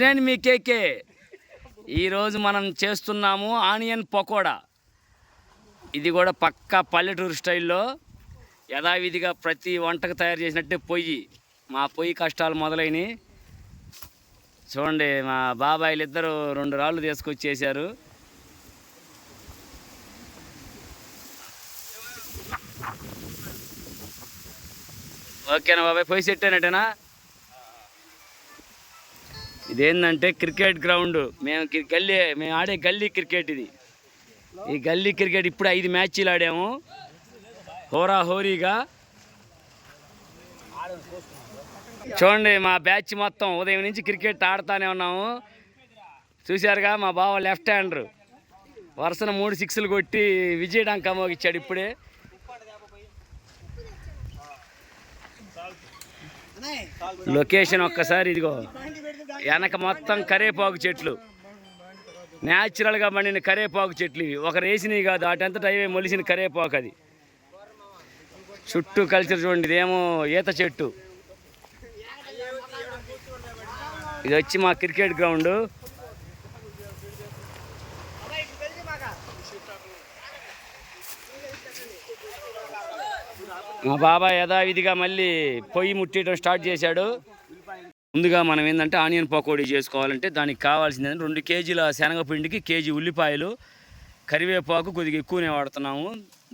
నేను మీ కేకే ఈరోజు మనం చేస్తున్నాము ఆనియన్ పకోడా. ఇది కూడా పక్కా పల్లెటూరు స్టైల్లో యథావిధిగా ప్రతి వంటకు తయారు చేసినట్టే పొయ్యి. మా పొయ్యి కష్టాలు మొదలైనవి చూడండి మా బాబాయిలు ఇద్దరు రెండు రాళ్ళు తీసుకొచ్చి చేశారు. ఓకేనా బాబాయ్ పొయ్యి సెట్ అయినట్టేనా? ఇదేంటంటే క్రికెట్ గ్రౌండ్. మేము గల్లీ మేము ఆడే గల్లీ క్రికెట్ ఇది. ఈ గల్లీ క్రికెట్ ఇప్పుడు ఐదు మ్యాచ్లు ఆడాము. హోరా హోరీగా. చూడండి మా బ్యాచ్ మొత్తం ఉదయం నుంచి క్రికెట్ ఆడుతూనే ఉన్నాము. చూశారుగా మా బావ లెఫ్ట్ హ్యాండర్. వరుసన మూడు సిక్స్లు కొట్టి విజయ్ డంకా మోగిచ్చాడు ఇప్పుడే. లొకేషన్ ఒక్కసారి ఇదిగో. వెనక మొత్తం కరేపాకు చెట్లు. న్యాచురల్గా పండిన కరేపాకు చెట్లు ఇవి. ఒక రేసినవి కాదు అటంతట అవే మొలిసిన కరేపాకు అది. చుట్టూ కల్చర్ చూడండి ఇదేమో ఈత చెట్టు. ఇది వచ్చి మా క్రికెట్ గ్రౌండ్. మా బాబాయ్ యథావిధిగా మళ్ళీ పొయ్యి ముట్టేయడం స్టార్ట్ చేశాడు. ముందుగా మనం ఏంటంటే ఆనియన్ పకోడీ చేసుకోవాలంటే దానికి కావాల్సింది ఏంటంటే రెండు కేజీల శనగపిండికి కేజీ ఉల్లిపాయలు కరివేపాకు కొద్దిగా ఎక్కువనే వాడుతున్నాము.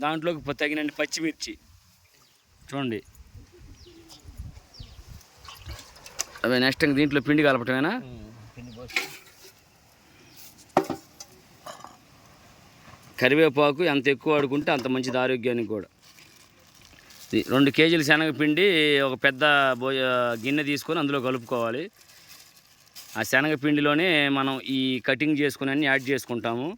దాంట్లోకి తగినండి పచ్చిమిర్చి. చూడండి. అదే నెక్స్ట్ దీంట్లో పిండి కలపటమేనా? కరివేపాకు ఎంత ఎక్కువ వాడుకుంటే అంత మంచిది ఆరోగ్యానికి కూడా. రెండు కేజీల శనగపిండి ఒక పెద్ద బో గిన్నె తీసుకొని అందులో కలుపుకోవాలి. ఆ శనగపిండిలోనే మనం ఈ కటింగ్ చేసుకుని అన్నీ యాడ్ చేసుకుంటాము.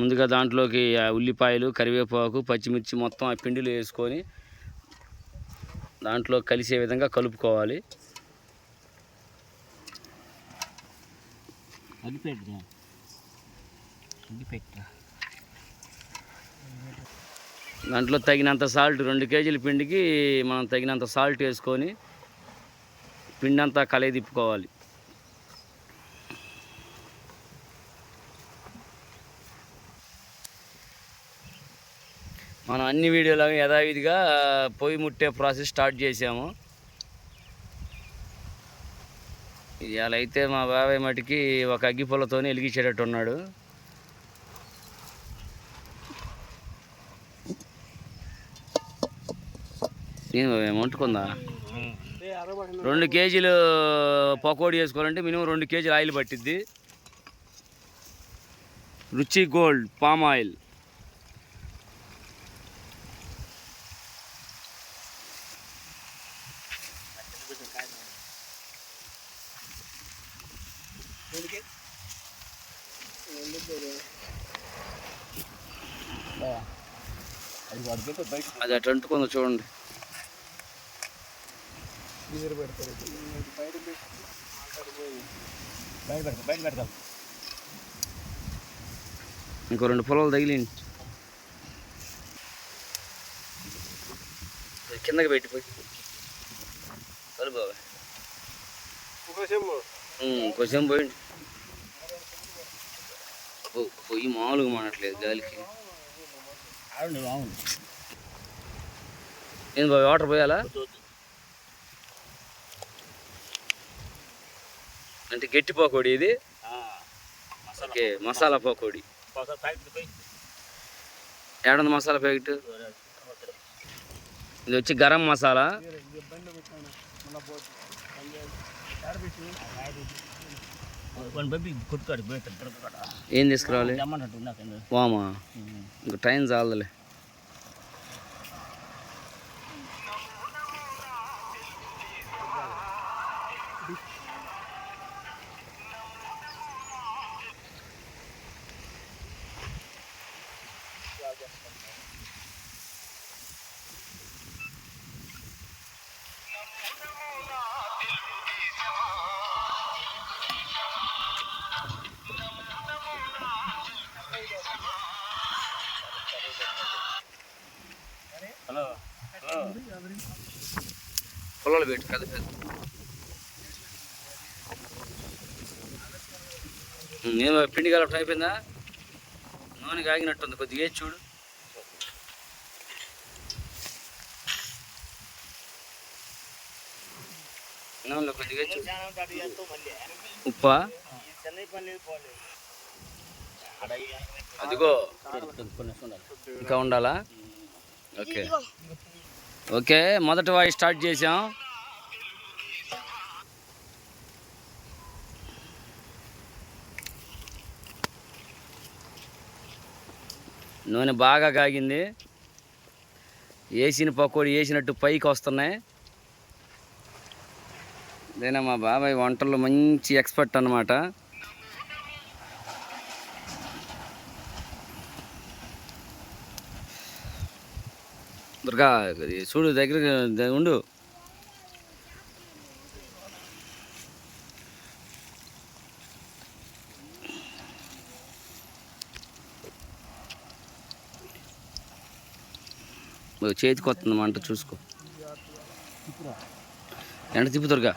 ముందుగా దాంట్లోకి ఆ ఉల్లిపాయలు కరివేపాకు పచ్చిమిర్చి మొత్తం ఆ పిండిలో వేసుకొని దాంట్లో కలిసే విధంగా కలుపుకోవాలి. అగ్గిపెట్టు అగ్గిపెట్టు దాంట్లో తగినంత సాల్ట్ రెండు కేజీల పిండికి మనం తగినంత సాల్ట్ వేసుకొని పిండి అంతా కలయి తిప్పుకోవాలి. మనం అన్ని వీడియోలో యథావిధిగా పొయ్యి ముట్టే ప్రాసెస్ స్టార్ట్ చేసాము. ఇలా అయితే మా బాబాయ్ మటుకి ఒక అగ్గిపొలతోనే వెలిగించేటట్టున్నాడు వంటుకుందా రెండు కేజీలు పకోడీ వేసుకోవాలంటే మినిమం రెండు కేజీలు ఆయిల్ పట్టిద్ది. రుచి గోల్డ్ పామ్ ఆయిల్. అది పడిపోతే బయట అటు అంటుకుందో చూడండి బయట పెడతాం బయట పెడతాం. ఇంకో రెండు పొలాలు తగిలింది కిందకి పెట్టిపోయి ఉమ్, కొంచెం పోయింది పొయ్యి మామూలుగా మానట్లేదు గాలికి. ఏంది బాబాయ్ వాటర్ పోయాలా? అంటే గట్టి పకోడీ ఇది? మసాలా ఓకే మసాలా పకోడీ. ఏడుంది మసాలా ప్యాకెట్? ఇది వచ్చి గరం మసాలా. ఏం తీసుకురావాలి? వామా? ఇంక టైం చాలదులే. పెట్టు కదా పెద్ద నేను పిండి కలపటం అయిపోయిందా? నూనె కాగినట్టుంది కొద్దిగా చూడు. నూనెలో కొద్దిగా చూడు. ఉప్పా? అదిగో. ఇంకా ఉండాలా? ఓకే. ఓకే మొదటి వాయి స్టార్ట్ చేసాం నూనె బాగా కాగింది. వేసిన పకోడీ వేసినట్టు పైకి వస్తున్నాయి. నేను మా బాబాయ్ వంటల్లో మంచి ఎక్స్పర్ట్ అన్నమాట. దుర్గా చూడు దగ్గర ఉండు. చేతికి వస్తుంది మంట చూసుకో. ఎండ తిప్పు దుర్గా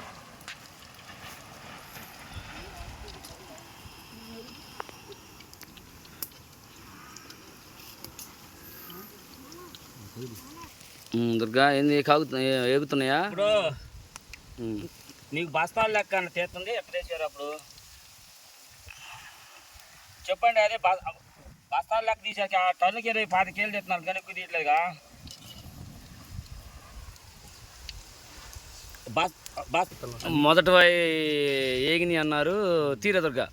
ఏంది కాగుతు ఏగుతున్నాయా? ఇప్పుడు. నీకు బస్తాలు లెక్క అని తీస్తుంది ఎక్కడ వేసారు అప్పుడు? చెప్పండి అదే బ- బస్తాలు లెక్క తీసాక ఆ టన్నుకి ఇరవై పాతి కేలు తీస్తున్నారు కానీ ఎక్కువ తీయట్లేదుగా. మొదటి వాయి ఏగిని అన్నారు తీర దుర్గా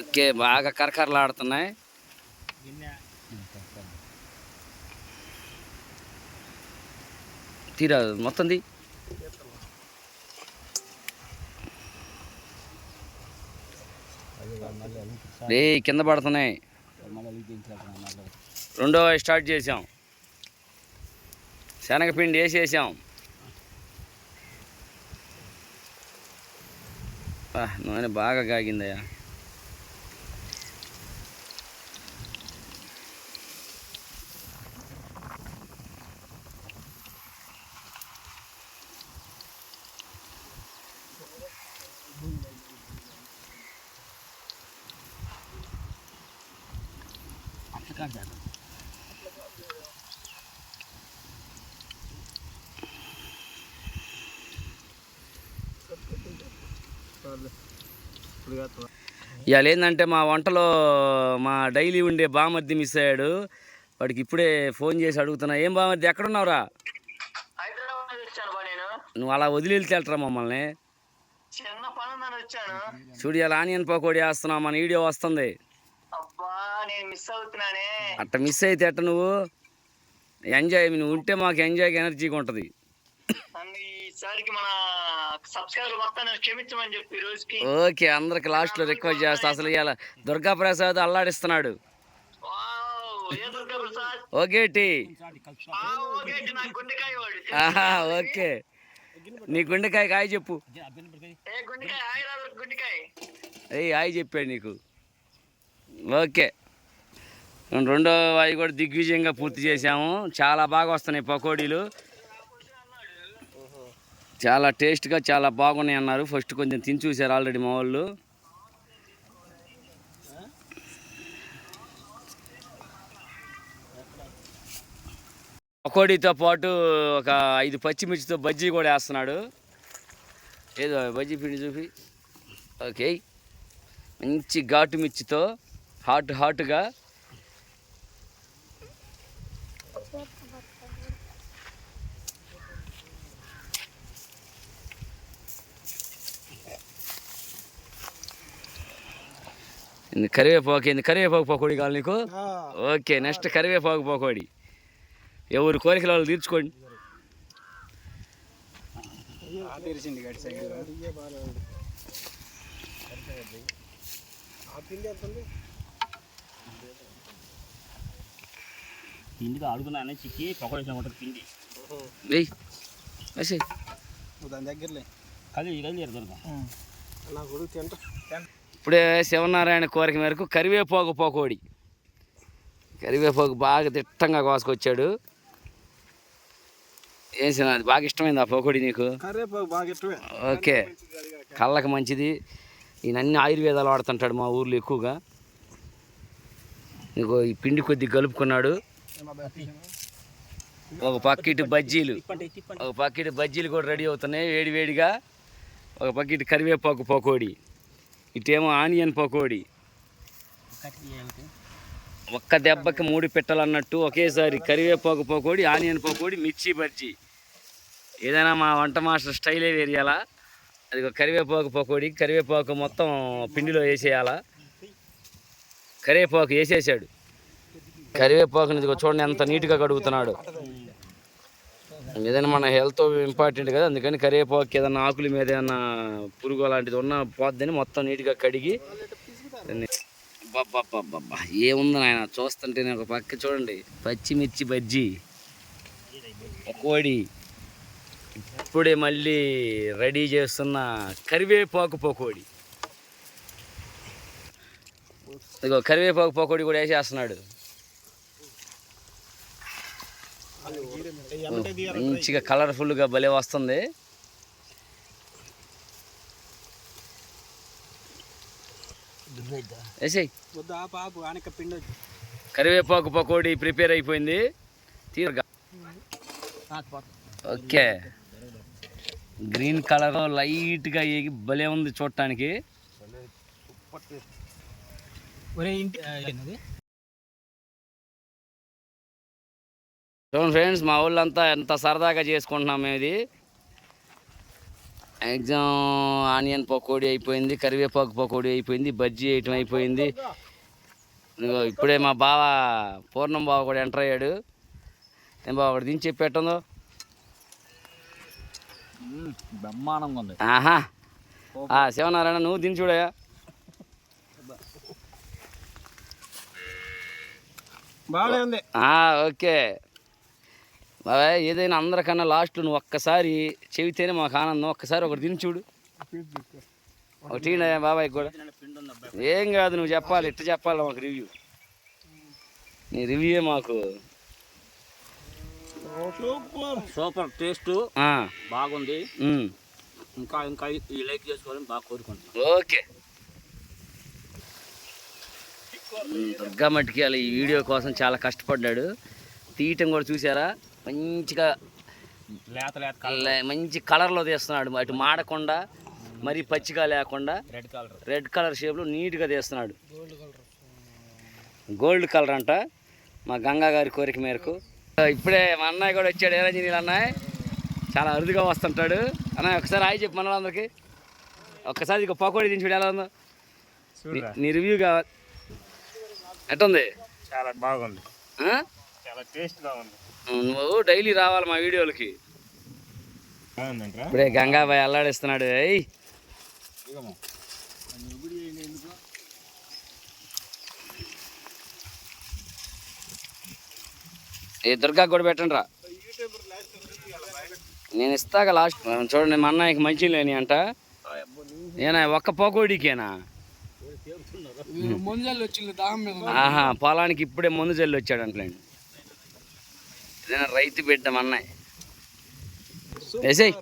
ఓకే బాగా కరకరలాడుతున్నాయి తీరా మొత్తం ది రే కింద పడుతున్నాయి. రెండవ స్టార్ట్ చేసాం శనగపిండి వేసేసాం. నూనె బాగా కాగిందయ్యా. ఇవాళ ఏంటంటే మా వంటలో మా డైలీ ఉండే బామర్ది మిస్ అయ్యాడు. వాడికి ఇప్పుడే ఫోన్ చేసి అడుగుతున్నా ఏం బామర్ది ఎక్కడున్నావురా? నువ్వు అలా వదిలి వెళ్తేళ్తరా మమ్మల్ని? చూడు ఇలా ఆనియన్ పకోడీ వేస్తున్నావు మన వీడియో వస్తుంది. అట్ట మిస్ అయితే ఎట్ట నువ్వు? ఎంజాయ్ నువ్వు ఉంటే మాకు ఎంజాయ్కి ఎనర్జీగా ఉంటుంది. ఈసారికి మన ఓకే అందరికి లాస్ట్లో రిక్వెస్ట్ చేస్తా. అసలు ఇవాళ దుర్గా ప్రసాద్ అల్లాడిస్తున్నాడు ఓకే టీ. ఓకే నా గుండెకాయ వాడు ఆహా, ఓకే. నీ గుండెకాయ కాయ చెప్పు. ఏ హాయ్ చెప్పాడు నీకు. ఓకే. రెండో వాయి కూడా దిగ్విజయంగా పూర్తి చేసాము చాలా బాగా వస్తున్నాయి పకోడీలు. చాలా టేస్ట్గా చాలా బాగున్నాయి అన్నారు ఫస్ట్ కొంచెం తిని చూశారు ఆల్రెడీ మా వాళ్ళు. పకోడీతో పాటు ఒక ఐదు పచ్చిమిర్చితో బజ్జీ కూడా వేస్తున్నాడు. ఏదో బజ్జీ పిండి చూపి. ఓకే. మంచి ఘాటు మిర్చితో హాట్ హాట్గా కరివేపాకు ఏంది కరివేపాకు పకోడీ కావాలి నీకు? ఓకే నెక్స్ట్ కరివేపాకు పకోడీ. ఎవరు కోరికలు వాళ్ళు తీర్చుకోండి. పిండిగా అడుగున్నానే చిక్కి పకోడేసిన ఉంటుంది పిండి. దాని దగ్గరలే. కలి కలి దొరక నా కొడుకు తింటా. ఇప్పుడే శివనారాయణ కోరిక మేరకు కరివేపాకు పకోడి. కరివేపాకు బాగా తిట్టంగా కోసుకొచ్చాడు. ఏం అది బాగా ఇష్టమైంది ఆ పకోడీ నీకు? ఓకే. కళ్ళకి మంచిది. ఈయన అన్ని ఆయుర్వేదాలు వాడుతుంటాడు మా ఊర్లో ఎక్కువగా. ఇగో ఈ పిండి కొద్ది కలుపుకున్నాడు. ఒక పక్కిటి బజ్జీలు. ఒక పక్కిటి బజ్జీలు కూడా రెడీ అవుతున్నాయి వేడి వేడిగా ఒక పక్కిటి కరివేపాకు పకోడీ. ఇటేమో ఆనియన్ పకోడీ. ఒక్క దెబ్బకి మూడు పిట్టలు అన్నట్టు ఒకేసారి కరివేపాకు పకోడి ఆనియన్ పకోడీ మిర్చి బజ్జీ. ఏదైనా మా వంట మాస్టర్ స్టైలే వేరియాలా? అది కరివేపాకు పకోడీ కరివేపాకు మొత్తం పిండిలో వేసేయాలా? కరివేపాకు వేసేసాడు. కరివేపాకుని ఇదిగో చూడండి ఎంత నీట్గా కడుగుతున్నాడు. ఏదైనా మన హెల్త్ ఇంపార్టెంట్ కదా అందుకని కరివేపాకు ఏదైనా ఆకుల మీద ఏదైనా పురుగు అలాంటిది ఉన్న పోద్దని మొత్తం నీట్గా కడిగి దాన్ని ఏముంది నాయన చూస్తుంటే నేను ఒక పక్క చూడండి. పచ్చిమిర్చి బజ్జీ పకోడీ ఇప్పుడే మళ్ళీ రెడీ చేస్తున్న కరివేపాకు పకోడి. ఇదిగో కరివేపాకు పకోడీ కూడా వేసేస్తున్నాడు. మంచిగా కలర్ఫుల్గా భలే వస్తుంది. కరివేపాకు పకోడీ ప్రిపేర్ అయిపోయింది. తీరగా. ఓకే. గ్రీన్ కలర్ లైట్గా భలే ఉంది చూడటానికి. చూడండి ఫ్రెండ్స్ మా ఊళ్ళంతా ఎంత సరదాగా చేసుకుంటున్నాం మేము ఇది. ఎగ్జామ్ ఆనియన్ పకోడీ అయిపోయింది కరివేపాకు పకోడీ అయిపోయింది బజ్జీ వేయటం అయిపోయింది. ఇప్పుడే మా బావ పూర్ణం బావ కూడా ఎంటర్ అయ్యాడు. ఏం బావ ఒకటి దించి చెప్పేట్టుందో బ్రహ్మాండంగా ఉంది. ఆహా. శివనారాయణ నువ్వు దిని చూడయా? బాగానే ఉంది. ఓకే. బాబాయ్ ఏదైనా అందరికన్నా లాస్ట్ నువ్వు ఒక్కసారి చెబితేనే మాకు ఆనందం. ఒక్కసారి ఒకటి తిని చూడు. ఒకటి బాబాయ్ కూడా. ఏం కాదు నువ్వు చెప్పాలి ఇట్ట చెప్పాలి మాకు రివ్యూ నీ రివ్యూ మాకు. Super taste. బాగుంది. ఇంకా ఇంకా ఈ లైక్ చేసుకోవాలని బాగా కోరుకుంటున్నాను ఓకే. దుర్గా మట్టికి అలా ఈ వీడియో కోసం చాలా కష్టపడ్డాడు. తీయటం కూడా చూసారా? మంచిగా లేత లేత మంచి కలర్లో తీస్తున్నాడు. అటు మాడకుండా మరి పచ్చిగా లేకుండా రెడ్ కలర్ రెడ్ కలర్ షేప్లో నీట్గా తీస్తున్నాడు. గోల్డ్ కలర్ అంట మా గంగా గారి కోరిక మేరకు. ఇప్పుడే మా అన్నయ్య కూడా వచ్చాడు ఏరాజనీలు అన్నయ్య. చాలా అరుదుగా వస్తుంటాడు. అన్నయ్య ఒకసారి హాయ్ చెప్పు మన అందరికి ఒక్కసారి ఇక పకోడీ దించుడు ఎలా ఉందో. నీ- రివ్యూ కావాలి. ఎట్టుంది? చాలా బాగుంది? చాలా టేస్ట్గా ఉంది నువ్వు డైలీ రావాలి మా వీడియోలకి. ఇప్పుడే గంగాబాయ్ అల్లాడిస్తున్నాడు ఏయ్. ఏ దుర్గా కూడా పెట్టండి రా నేను ఇస్తాక లాస్ట్ చూడండి మా అన్నయ్యకి మంచి లేని అంట. ఏనా ఒక్క పకోడీకేనా? ఆహా పొలానికి ఇప్పుడే ముందు జల్లి వచ్చాడు ఇదేనా రైతు బిడ్డ మా అన్నయ్య వేసేయ్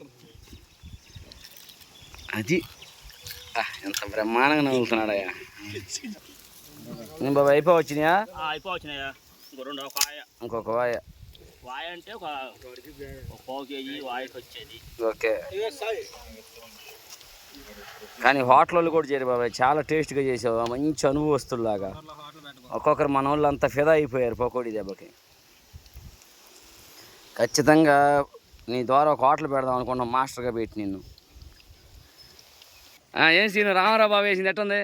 అది. ఎంత బ్రహ్మాండంగా నవ్వుతున్నాడయ్యా. నేను బాబా అయిపో వచ్చినాయా? వాయ. ఇంకొక వాయ. వాయ అంటే ఒక ఒక పావు కేజీ వాయకి వచ్చేది. ఓకే. కానీ హోటల్లో కూడా చేరి బాబాయ్. చాలా టేస్ట్గా చేసావు మంచి అనుభవస్తుల్లాగా. ఒక్కొక్కరు మన వాళ్ళు అంతా ఫిదా అయిపోయారు పకోడీ దెబ్బకి. ఖచ్చితంగా నీ ద్వారా ఒక హోటల్ పెడదాం అనుకున్నాం మాస్టర్గా పెట్టి నిన్ను. ఆ, ఏం సీను? రామారావు బాబు వేసింది ఎట్టుంది?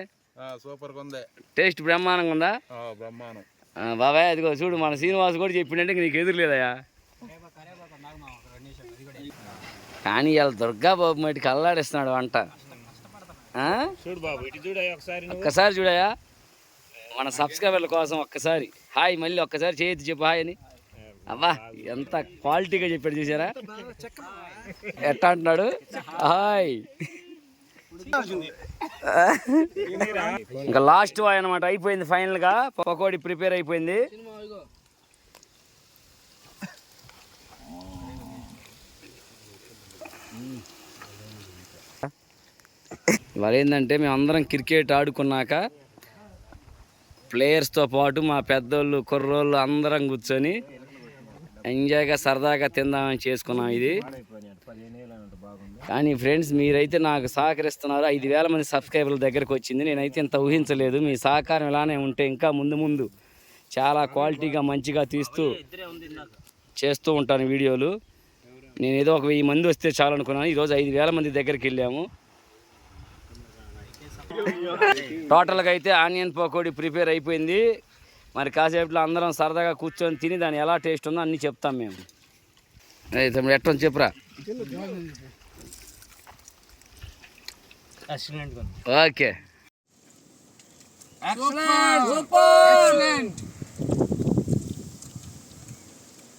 సూపర్గా ఉంది. టేస్ట్ బ్రహ్మాండంగా ఉందా? బ్రహ్మాండం. బాబాయ్ అదిగో చూడు మన శ్రీనివాస్ కూడా చెప్పిండంటే నీకు ఎదురులేదయా కానీ ఇవాళ దుర్గా బాబు మటుకు అల్లాడిస్తున్నాడు వంట. ఆ? చూడు బాబు ఇటు చూడు ఒకసారి ఒక్కసారి చూడయా మన సబ్స్క్రైబర్ల కోసం ఒక్కసారి. హాయ్ మళ్ళీ ఒక్కసారి చేయొద్దు చెప్పు హాయ్ అని. అబ్బా ఎంత క్వాలిటీగా చెప్పాడు చూసారా? ఎట్టా అంటున్నాడు? హాయ్. ఇంకా లాస్ట్ వాయ్ అనమాట అయిపోయింది ఫైనల్గా. పకోడీ ప్రిపేర్ అయిపోయింది. ఇవాళ ఏంటంటే మేము అందరం క్రికెట్ ఆడుకున్నాక ప్లేయర్స్తో పాటు మా పెద్దోళ్ళు కుర్రోళ్ళు అందరం కూర్చొని ఎంజాయ్గా సరదాగా తిందామని చేసుకున్నాం ఇది. కానీ ఫ్రెండ్స్ మీరైతే నాకు సహకరిస్తున్నారు. ఐదు వేల మంది సబ్స్క్రైబర్ల దగ్గరకు వచ్చింది. నేనైతే ఇంత ఊహించలేదు. మీ సహకారం ఇలానే ఉంటే ఇంకా ముందు ముందు చాలా క్వాలిటీగా మంచిగా తీస్తూ చేస్తూ ఉంటాను వీడియోలు. నేను ఏదో ఒక వెయ్యి మంది వస్తే చాలు అనుకున్నాను. ఈరోజు ఐదు వేల మంది దగ్గరికి వెళ్ళాము. టోటల్గా అయితే ఆనియన్ పకోడీ ప్రిపేర్ అయిపోయింది. మరి కాసేపులో అందరం సరదాగా కూర్చొని తిని దాని ఎలా టేస్ట్ ఉందో అన్నీ చెప్తాం మేము. తమ్ముడు ఎట్లా చెప్పురా? ఓకే. Excellent super